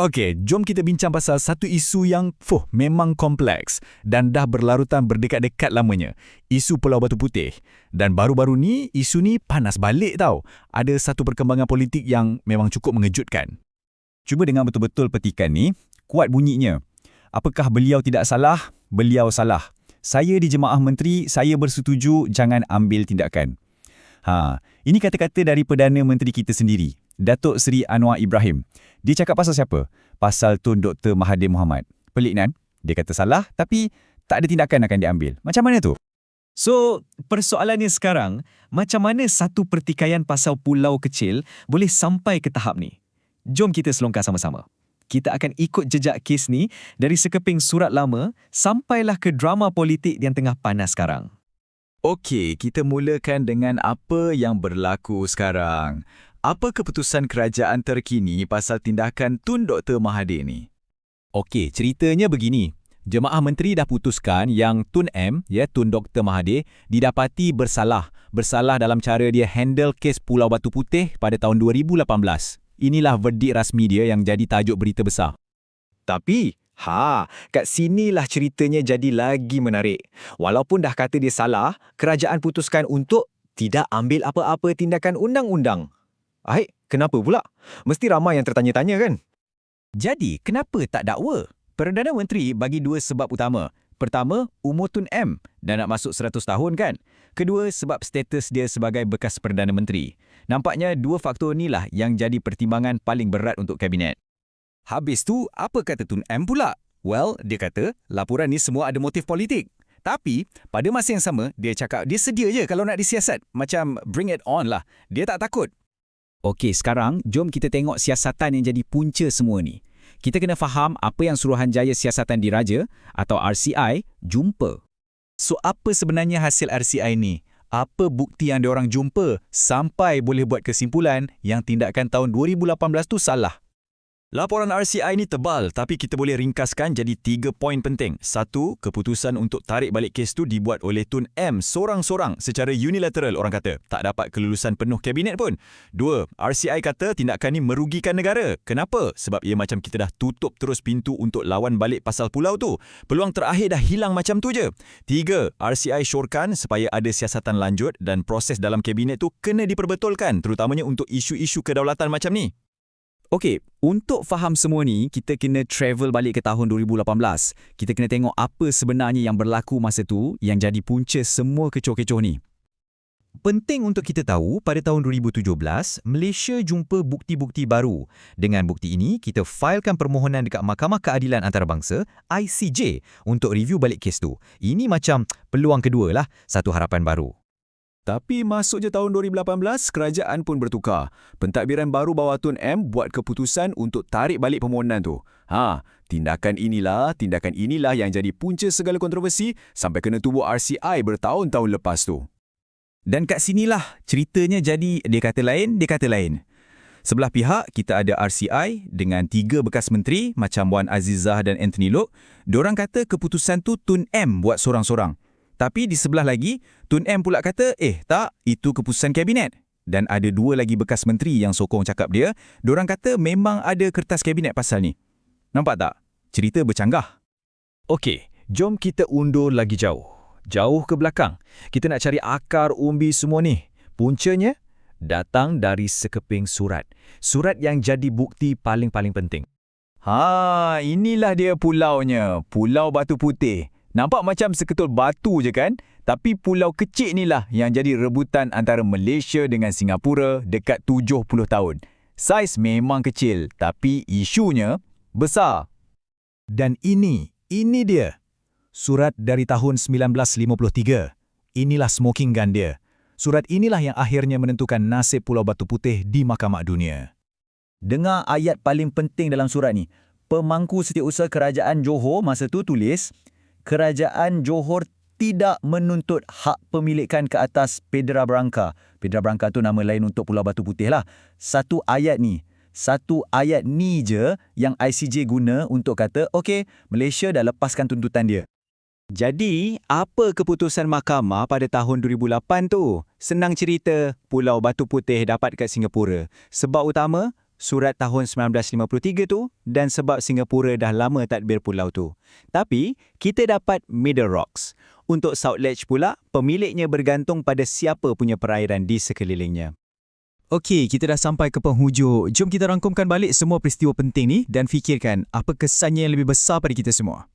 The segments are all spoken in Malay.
Okey, jom kita bincang pasal satu isu yang fuh, memang kompleks dan dah berlarutan berdekat-dekat lamanya. Isu Pulau Batu Putih. Dan baru-baru ni, isu ni panas balik tau. Ada satu perkembangan politik yang memang cukup mengejutkan. Cuba dengar betul-betul petikan ni, kuat bunyinya. Apakah beliau tidak salah? Beliau salah. Saya di Jemaah Menteri, saya bersetuju jangan ambil tindakan. Ha, ini kata-kata dari Perdana Menteri kita sendiri, Datuk Seri Anwar Ibrahim. Dia cakap pasal siapa? Pasal Tun Dr. Mahathir Mohamad. Pelik kan? Dia kata salah tapi tak ada tindakan akan diambil. Macam mana tu? So, persoalannya sekarang, macam mana satu pertikaian pasal pulau kecil boleh sampai ke tahap ni? Jom kita selongkar sama-sama. Kita akan ikut jejak kes ni dari sekeping surat lama sampailah ke drama politik yang tengah panas sekarang. Okey, kita mulakan dengan apa yang berlaku sekarang. Apa keputusan kerajaan terkini pasal tindakan Tun Dr. Mahathir ni? Okey, ceritanya begini. Jemaah Menteri dah putuskan yang Tun M, ya Tun Dr. Mahathir, didapati bersalah. Bersalah dalam cara dia handle kes Pulau Batu Putih pada tahun 2018. Inilah verdik rasmi dia yang jadi tajuk berita besar. Tapi, ha, kat sinilah ceritanya jadi lagi menarik. Walaupun dah kata dia salah, kerajaan putuskan untuk tidak ambil apa-apa tindakan undang-undang. Aik, kenapa pula? Mesti ramai yang tertanya-tanya kan? Jadi, kenapa tak dakwa? Perdana Menteri bagi dua sebab utama. Pertama, umur Tun M dan nak masuk 100 tahun kan? Kedua, sebab status dia sebagai bekas Perdana Menteri. Nampaknya dua faktor inilah yang jadi pertimbangan paling berat untuk Kabinet. Habis tu, apa kata Tun M pula? Well, dia kata laporan ni semua ada motif politik. Tapi, pada masa yang sama, dia cakap dia sedia je kalau nak disiasat. Macam bring it on lah. Dia tak takut. Okey, sekarang jom kita tengok siasatan yang jadi punca semua ni. Kita kena faham apa yang Suruhanjaya Siasatan Diraja atau RCI jumpa. So, apa sebenarnya hasil RCI ni? Apa bukti yang diorang jumpa sampai boleh buat kesimpulan yang tindakan tahun 2018 tu salah? Laporan RCI ini tebal tapi kita boleh ringkaskan jadi tiga poin penting. Satu, keputusan untuk tarik balik kes tu dibuat oleh Tun M sorang-sorang secara unilateral orang kata. Tak dapat kelulusan penuh kabinet pun. Dua, RCI kata tindakan ini merugikan negara. Kenapa? Sebab ia macam kita dah tutup terus pintu untuk lawan balik pasal pulau tu. Peluang terakhir dah hilang macam tu je. Tiga, RCI syorkan supaya ada siasatan lanjut dan proses dalam kabinet tu kena diperbetulkan terutamanya untuk isu-isu kedaulatan macam ni. Okey, untuk faham semua ni, kita kena travel balik ke tahun 2018. Kita kena tengok apa sebenarnya yang berlaku masa tu yang jadi punca semua kecoh-kecoh ni. Penting untuk kita tahu, pada tahun 2017, Malaysia jumpa bukti-bukti baru. Dengan bukti ini, kita failkan permohonan dekat Mahkamah Keadilan Antarabangsa, ICJ, untuk review balik kes tu. Ini macam peluang kedua lah, satu harapan baru. Tapi masuk je tahun 2018, kerajaan pun bertukar. Pentadbiran baru bawah Tun M buat keputusan untuk tarik balik permohonan tu. Ha, tindakan inilah, tindakan inilah yang jadi punca segala kontroversi sampai kena tubuh RCI bertahun-tahun lepas tu. Dan kat sinilah ceritanya jadi dia kata lain, dia kata lain. Sebelah pihak, kita ada RCI dengan tiga bekas menteri macam Wan Azizah dan Anthony Lok. Diorang kata keputusan tu Tun M buat sorang-sorang. Tapi di sebelah lagi, Tun M pula kata, eh tak, itu keputusan kabinet. Dan ada dua lagi bekas menteri yang sokong cakap dia, diorang kata memang ada kertas kabinet pasal ni. Nampak tak? Cerita bercanggah. Okey, jom kita undur lagi jauh. Jauh ke belakang. Kita nak cari akar umbi semua ni. Puncanya, datang dari sekeping surat. Surat yang jadi bukti paling-paling penting. Ha, inilah dia pulaunya. Pulau Batu Putih. Nampak macam seketul batu je kan? Tapi pulau kecil inilah yang jadi rebutan antara Malaysia dengan Singapura dekat 70 tahun. Saiz memang kecil, tapi isunya besar. Dan ini, ini dia. Surat dari tahun 1953. Inilah smoking gun dia. Surat inilah yang akhirnya menentukan nasib Pulau Batu Putih di Mahkamah Dunia. Dengar ayat paling penting dalam surat ni. Pemangku setiausaha kerajaan Johor masa tu tulis, kerajaan Johor tidak menuntut hak pemilikan ke atas Pedra Branca. Pedra Branca tu nama lain untuk Pulau Batu Putih lah. Satu ayat ni, satu ayat ni je yang ICJ guna untuk kata, okey, Malaysia dah lepaskan tuntutan dia. Jadi, apa keputusan mahkamah pada tahun 2008 tu? Senang cerita, Pulau Batu Putih dapat kat Singapura. Sebab utama, surat tahun 1953 tu dan sebab Singapura dah lama tadbir pulau tu. Tapi, kita dapat Middle Rocks. Untuk South Ledge pula, pemiliknya bergantung pada siapa punya perairan di sekelilingnya. Okey, kita dah sampai ke penghujung. Jom kita rangkumkan balik semua peristiwa penting ni dan fikirkan apa kesannya yang lebih besar pada kita semua.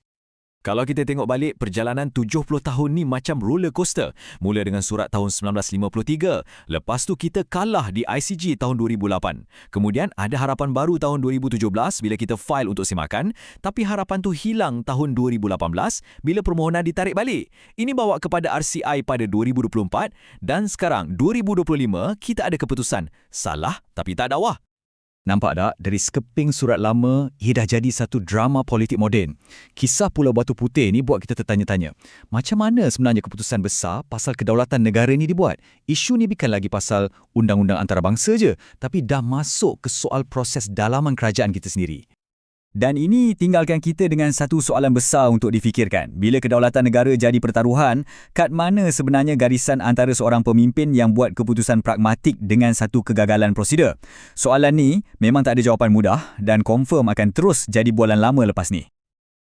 Kalau kita tengok balik, perjalanan 70 tahun ni macam roller coaster. Mula dengan surat tahun 1953. Lepas tu kita kalah di ICG tahun 2008. Kemudian ada harapan baru tahun 2017 bila kita file untuk semakan. Tapi harapan tu hilang tahun 2018 bila permohonan ditarik balik. Ini bawa kepada RCI pada 2024 dan sekarang 2025 kita ada keputusan. Salah tapi tak dakwah. Nampak tak? Dari sekeping surat lama, ia dah jadi satu drama politik moden. Kisah Pulau Batu Putih ni buat kita tertanya-tanya. Macam mana sebenarnya keputusan besar pasal kedaulatan negara ni dibuat? Isu ni bukan lagi pasal undang-undang antarabangsa je, tapi dah masuk ke soal proses dalaman kerajaan kita sendiri. Dan ini tinggalkan kita dengan satu soalan besar untuk difikirkan. Bila kedaulatan negara jadi pertaruhan, kat mana sebenarnya garisan antara seorang pemimpin yang buat keputusan pragmatik dengan satu kegagalan prosedur? Soalan ni memang tak ada jawapan mudah dan confirm akan terus jadi bualan lama lepas ni.